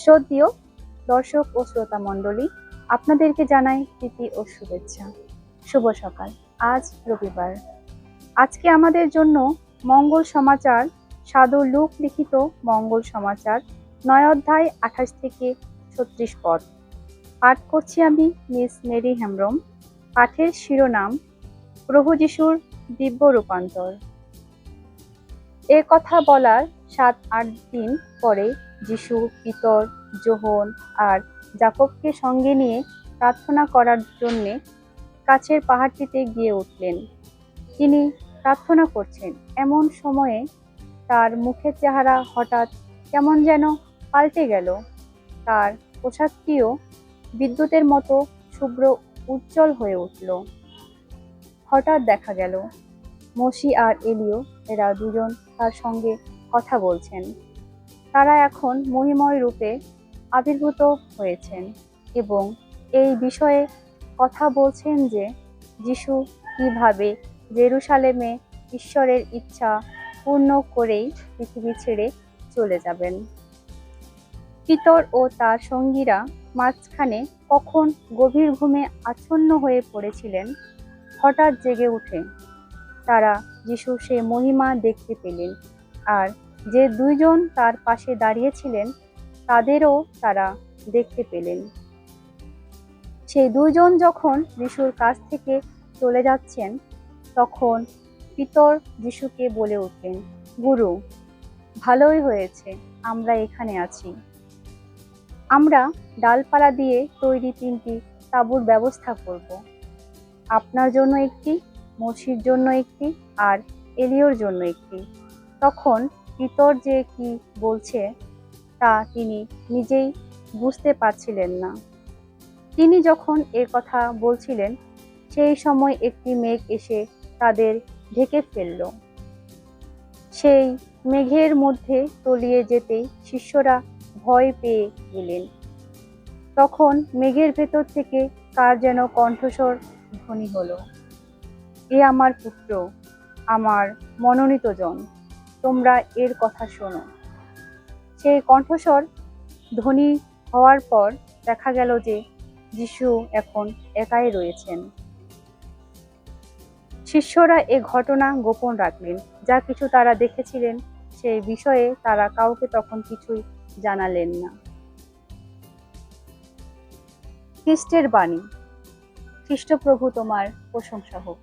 শ্রদ্ধীয় দর্শক ও শ্রোতা মণ্ডলী, আপনাদেরকে জানাই প্রীতি ও শুভেচ্ছা। শুভ সকাল। আজ রবিবার। আজকে আমাদের জন্য মঙ্গল সমাচার সাধু লুক লিখিত মঙ্গল সমাচার, নয় অধ্যায় আঠাশ থেকে ছত্রিশ পদ। পাঠ করছি আমি মিস মেরি হেমব্রম। পাঠের শিরোনাম, প্রভু যিশুর দিব্য রূপান্তর। এ কথা বলার সাত আট দিন পরে যিশু, পিতর জোহন আর জাকবকে সঙ্গে নিয়ে প্রার্থনা করার জন্যে কাছের পাহাড়টিতে গিয়ে উঠলেন। তিনি প্রার্থনা করছেন, এমন সময়ে তার মুখের চেহারা হঠাৎ কেমন যেন পাল্টে গেল। তার পোশাকটিও বিদ্যুতের মতো শুভ্র উজ্জ্বল হয়ে উঠল। হঠাৎ দেখা গেল, মসি আর এলিও এরা দুজন তার সঙ্গে কথা বলছেন। তারা এখন মহিময় রূপে আবির্ভূত হয়েছেন এবং এই বিষয়ে কথা বলছেন যে যিশু কীভাবে জেরুসালেমে ঈশ্বরের ইচ্ছা পূর্ণ করেই পৃথিবী ছেড়ে চলে যাবেন। পিতর ও তার সঙ্গীরা মাঝখানে কখন গভীর ঘুমে আচ্ছন্ন হয়ে পড়েছিলেন, হঠাৎ জেগে উঠে। তারা যিশু সে মহিমা দেখতে পেলেন আর যে দুইজন তার পাশে দাঁড়িয়েছিলেন, তাদেরও তারা দেখতে পেলেন। সেই দুইজন যখন যিশুর কাছ থেকে চলে যাচ্ছেন, তখন পিতর যিশুকে বলে উঠলেন, গুরু, ভালোই হয়েছে, আমরা এখানে আছি। আমরা ডালপালা দিয়ে তৈরি তিনটি তাঁবুর ব্যবস্থা করব। আপনার জন্য একটি, মসির জন্য একটি, আর এলিওর জন্য একটি। তখন পিতর যে কি বলছে, তা তিনি নিজেই বুঝতে পারছিলেন না। তিনি যখন এ কথা বলছিলেন, সেই সময় একটি মেঘ এসে তাদের ঢেকে ফেলল। সেই মেঘের মধ্যে তলিয়ে যেতেই শিষ্যরা ভয় পেয়ে গেলেন। তখন মেঘের ভেতর থেকে কার যেন কণ্ঠস্বর ধ্বনি হলো, এ আমার পুত্র, আমার মনোনীত জন। তোমরা এর কথা শোনো। সেই কণ্ঠস্বর ধ্বনি হওয়ার পর দেখা গেল যে যিশু এখন একাই রয়েছেন। শিষ্যরা এ ঘটনা গোপন রাখলেন। যা কিছু তারা দেখেছিলেন, সেই বিষয়ে তারা কাউকে তখন কিছুই জানালেন না। খ্রিস্টের বাণী, খ্রিস্টপ্রভু তোমার প্রশংসা হোক।